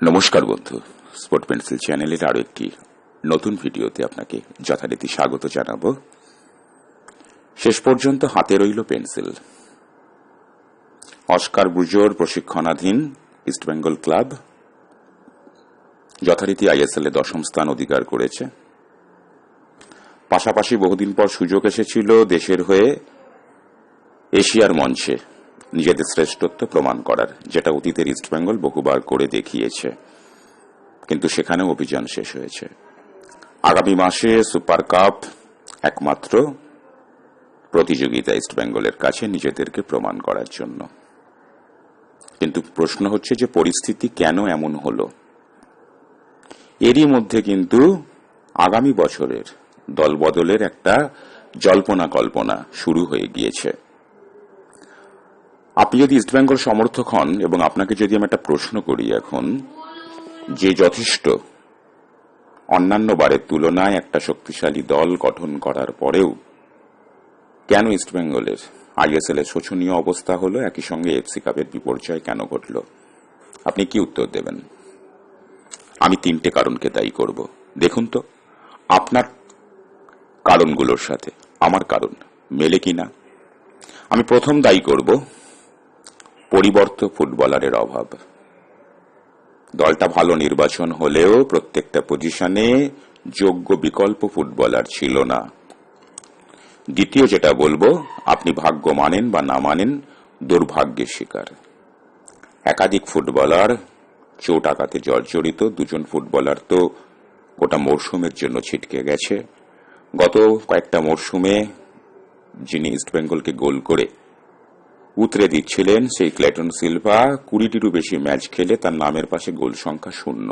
নমস্কার বন্ধু। Sport pencil চ্যানেলের আরও একটি নতুন ভিডিওতে আপনাকে যথারীতি স্বাগত জানাব। শেষ পর্যন্ত হাতে রইল পেন্সিল। অস্কার ব্রুজোর প্রশিক্ষণাধীন ইস্টবেঙ্গল ক্লাব যথারীতি আইএসএল এ দশম স্থান অধিকার করেছে। পাশাপাশি বহুদিন পর সুযোগ এসেছিল দেশের হয়ে এশিয়ার মঞ্চে নিজেদের শ্রেষ্ঠত্ব প্রমাণ করার, যেটা অতীতের ইস্টবেঙ্গল বহুবার করে দেখিয়েছে। কিন্তু সেখানেও অভিযান শেষ হয়েছে। আগামী মাসে সুপার কাপ একমাত্র প্রতিযোগিতা ইস্টবেঙ্গলের কাছে নিজেদেরকে প্রমাণ করার জন্য। কিন্তু প্রশ্ন হচ্ছে যে পরিস্থিতি কেন এমন হলো? এরই মধ্যে কিন্তু আগামী বছরের দলবদলের একটা জল্পনা কল্পনা শুরু হয়ে গিয়েছে। আপনি যদি ইস্টবেঙ্গল সমর্থক হন, এবং আপনাকে যদি আমি একটা প্রশ্ন করি এখন, যে যথেষ্ট অন্যান্য বারের তুলনায় একটা শক্তিশালী দল গঠন করার পরেও, কেন ইস্টবেঙ্গলের আইএসএল এর শোচনীয় অবস্থা হলো, একই সঙ্গে এফসি কাপের বিপর্যয় কেন ঘটল? আপনি কি উত্তর দেবেন? আমি তিনটে কারণকে দায়ী করব। দেখুন তো, আপনার কারণগুলোর সাথে, আমার কারণ, মেলে কিনা? আমি প্রথম দায়ী করব পরিবর্ত ফুটবলারের অভাব। দলটা ভালো নির্বাচন হলেও প্রত্যেকটা পজিশনে যোগ্য বিকল্প ফুটবলার ছিল না। দ্বিতীয় যেটা বলব, আপনি ভাগ্য মানেন বা না মানেন, দুর্ভাগ্যের শিকার। একাধিক ফুটবলার চোট আঘাতে জর্জরিত, দুজন ফুটবলার তো গোটা মরশুমের জন্য ছিটকে গেছে। গত কয়েকটা মরশুমে যিনি ইস্টবেঙ্গলকে গোল করে উতরে দিচ্ছিলেন সেই ক্লেটন সিলভা। কুড়িটিরও বেশি ম্যাচ খেলে তার নামের পাশে গোল সংখ্যা শূন্য।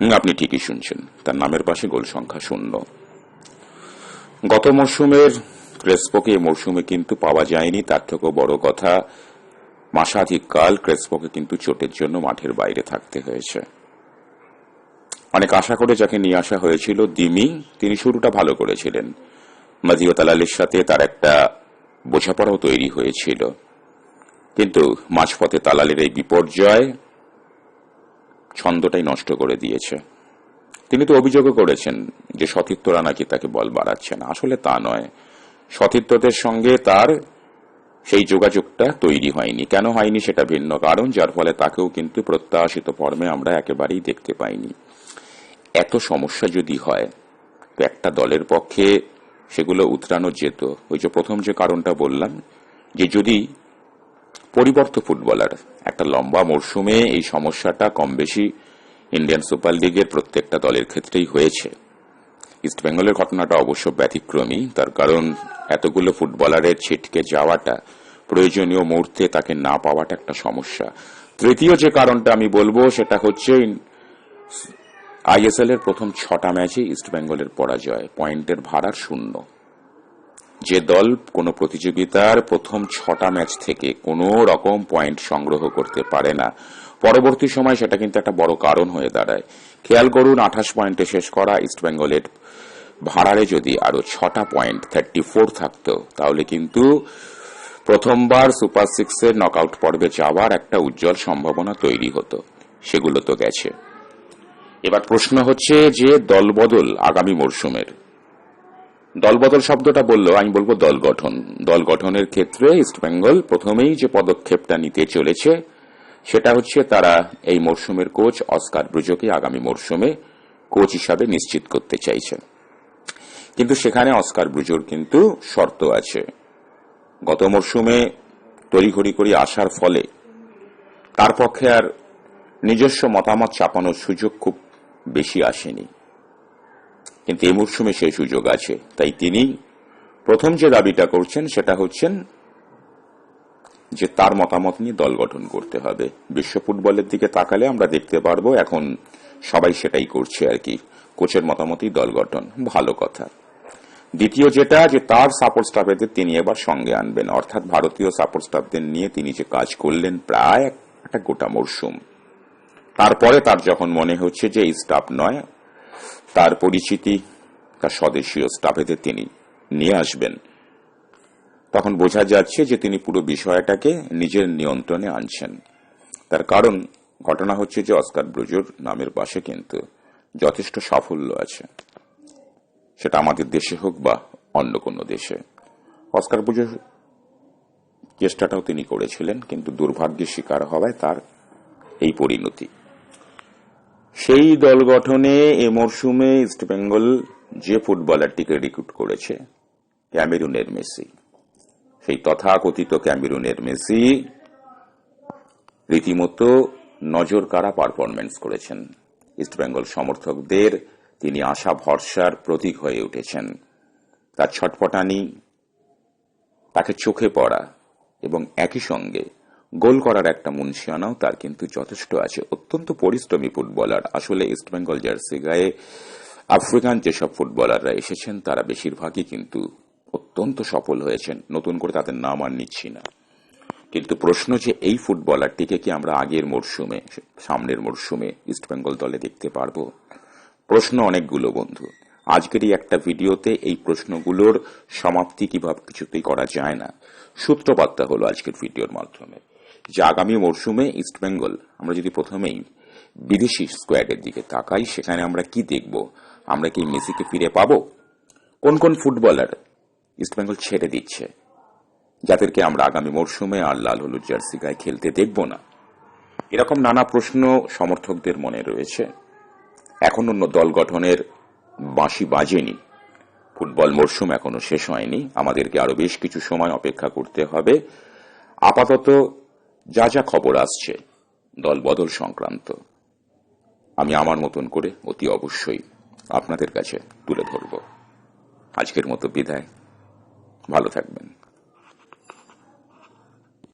আপনি ঠিকই শুনছেন, তার নামের পাশে গোল সংখ্যা শূন্য। গত মরশুমের ক্রেসপোকে এ মরশুমে কিন্তু পাওয়া যায়নি, তার থেকেও বড় কথা মাসাধিক কাল ক্রেসপোকে কিন্তু চোটের জন্য মাঠের বাইরে থাকতে হয়েছে। অনেক আশা করে যাকে নিয়ে আসা হয়েছিল, দিমি, তিনি শুরুটা ভালো করেছিলেন। মাজিও তালালের সাথে তার একটা বোঝাপড়াও তৈরি হয়েছিল। কিন্তু মাঝপথে তালালের এই বিপর্যয় ছন্দটাই নষ্ট করে দিয়েছে। তিনি তো অভিযোগও করেছেন যে সতীর্থরা নাকি তাকে বল বাড়াচ্ছে না। আসলে তা নয়। সতীর্থদের সঙ্গে তার সেই যোগাযোগটা তৈরি হয়নি। কেন হয়নি সেটা ভিন্ন কারণ, যার ফলে তাকেও কিন্তু প্রত্যাশিত ফর্মে আমরা একেবারেই দেখতে পাইনি। এত সমস্যা যদি হয়, তো একটা দলের পক্ষে সেগুলো উতরানো যেত। ওই যে প্রথম যে কারণটা বললাম, যে যদি পরিবর্ত ফুটবলার একটা লম্বা মরশুমে এই সমস্যাটা কম বেশি ইন্ডিয়ান সুপার লিগের প্রত্যেকটা দলের ক্ষেত্রেই হয়েছে। ইস্টবেঙ্গলের ঘটনাটা অবশ্য ব্যতিক্রমী, তার কারণ এতগুলো ফুটবলারের ছিটকে যাওয়াটা প্রয়োজনীয় মুহূর্তে তাকে না পাওয়াটা একটা সমস্যা। তৃতীয় যে কারণটা আমি বলব, সেটা হচ্ছে আইএসএল এর প্রথম ছটা ম্যাচে ইস্টবেঙ্গলের পরাজয়, পয়েন্টের ভাড়ার শূন্য। যে দল কোনো প্রতিযোগিতার প্রথম ছটা ম্যাচ থেকে কোনো রকম পয়েন্ট সংগ্রহ করতে পারে না, পরবর্তী সময় সেটা কিন্তু একটা বড় কারণ হয়ে দাঁড়ায়। খেয়াল করুন, আঠাশ পয়েন্টে শেষ করা ইস্টবেঙ্গলের ভাড়ারে যদি আরও ছটা পয়েন্ট থার্টি ফোর থাকতো, তাহলে কিন্তু প্রথমবার সুপার সিক্সের নকআউট পর্বে যাওয়ার একটা উজ্জ্বল সম্ভাবনা তৈরি হতো। সেগুলো তো গেছে। এবার প্রশ্ন হচ্ছে যে দলবদল আগামী মরশুমের। দলবদল শব্দটা বললেও আমি বলব দল গঠন। দল গঠনের ক্ষেত্রে ইস্টবেঙ্গল প্রথমেই যে পদক্ষেপটা নিতে চলেছে, সেটা হচ্ছে তারা এই মরশুমের কোচ অস্কার ব্রুজোকে আগামী মরশুমে কোচ হিসাবে নিশ্চিত করতে চাইছে কিন্তু সেখানে অস্কার ব্রুজোর কিন্তু শর্ত আছে। গত মরশুমে তড়িঘড়ি করে আসার ফলে তার পক্ষে আর নিজস্ব মতামত চাপানোর সুযোগ খুব বেশি আসেনি। কিন্তু এই মরশুমে সেই সুযোগ আছে। তাই তিনি প্রথম যে দাবিটা করছেন, সেটা হচ্ছেন যে তার মতামত নিয়ে দল গঠন করতে হবে। বিশ্ব ফুটবলের দিকে তাকালে আমরা দেখতে পারব, এখন সবাই সেটাই করছে আর কি। কোচের মতামতই দল গঠন ভালো কথা। দ্বিতীয় যেটা, যে তার সাপোর্ট স্টাফেদের তিনি এবার সঙ্গে আনবেন। অর্থাৎ ভারতীয় সাপোর্ট স্টাফদের নিয়ে তিনি যে কাজ করলেন, প্রায় একটা গোটা মরশুম। তারপরে তার যখন মনে হচ্ছে যে এই স্টাফ নয়, তার পরিচিতি তার স্বদেশীয় স্টাফেদের তিনি নিয়ে আসবেন। তখন বোঝা যাচ্ছে যে তিনি পুরো বিষয়টাকে নিজের নিয়ন্ত্রণে আনছেন। তার কারণ ঘটনা হচ্ছে যে অস্কার ব্রুজোর নামের পাশে কিন্তু যথেষ্ট সাফল্য আছে। সেটা আমাদের দেশে হোক বা অন্য কোনো দেশে। অস্কার ব্রুজোর চেষ্টাটাও তিনি করেছিলেন, কিন্তু দুর্ভাগ্যের শিকার হওয়ায় তার এই পরিণতি। সেই দল গঠনে এ মরশুমে ইস্টবেঙ্গল যে ফুটবলারটিকে রিক্রুট করেছে, ক্যামেরুনের মেসি। সেই তথাকথিত ক্যামেরুনের মেসি রীতিমতো নজর কাড়া পারফরমেন্স করেছেন ইস্টবেঙ্গল সমর্থকদের তিনি আশা ভরসার প্রতীক হয়ে উঠেছেন। তার ছটপটানি তাকে চোখে পড়া এবং একই সঙ্গে গোল করার একটা মুন্সিয়ানাও তার কিন্তু যথেষ্ট আছে। অত্যন্ত পরিশ্রমী ফুটবলার। আসলে ইস্টবেঙ্গল জার্সি গায়ে আফ্রিকান যেসব ফুটবলাররা এসেছেন, তারা বেশিরভাগই কিন্তু অত্যন্ত সফল হয়েছেন। নতুন করে তাদের নাম আর নিচ্ছি না। কিন্তু প্রশ্ন যে এই ফুটবলারটিকে কি আমরা আগের মরশুমে, সামনের মরশুমে ইস্টবেঙ্গল দলে দেখতে পারব? প্রশ্ন অনেকগুলো, বন্ধু। আজকের এই একটা ভিডিওতে এই প্রশ্নগুলোর সমাপ্তি কীভাবে কিছুতেই করা যায় না। সূত্রপাতটা হলো আজকের ভিডিওর মাধ্যমে। যে আগামী মরশুমে ইস্টবেঙ্গল আমরা যদি প্রথমেই বিদেশি স্কোয়াডের দিকে তাকাই, সেখানে আমরা কি দেখব? আমরা কি মেসিকে ফিরে পাবো? কোন কোন ফুটবলার ইস্টবেঙ্গল ছেড়ে দিচ্ছে? যাদেরকে আমরা আগামী মরশুমে আর লাল হলুদ জার্সি গায়ে খেলতে দেখব না? এরকম নানা প্রশ্ন সমর্থকদের মনে রয়েছে। এখন অন্য দল গঠনের বাঁশি বাজেনি। ফুটবল মরশুম এখনও শেষ হয়নি। আমাদেরকে আরও বেশ কিছু সময় অপেক্ষা করতে হবে। আপাতত যা যা খবর আসছে দলবদল সংক্রান্ত, আমি আমার মতন করে অতি অবশ্যই আপনাদের কাছে তুলে ধরব। আজকের মতো বিদায়। ভালো থাকবেন।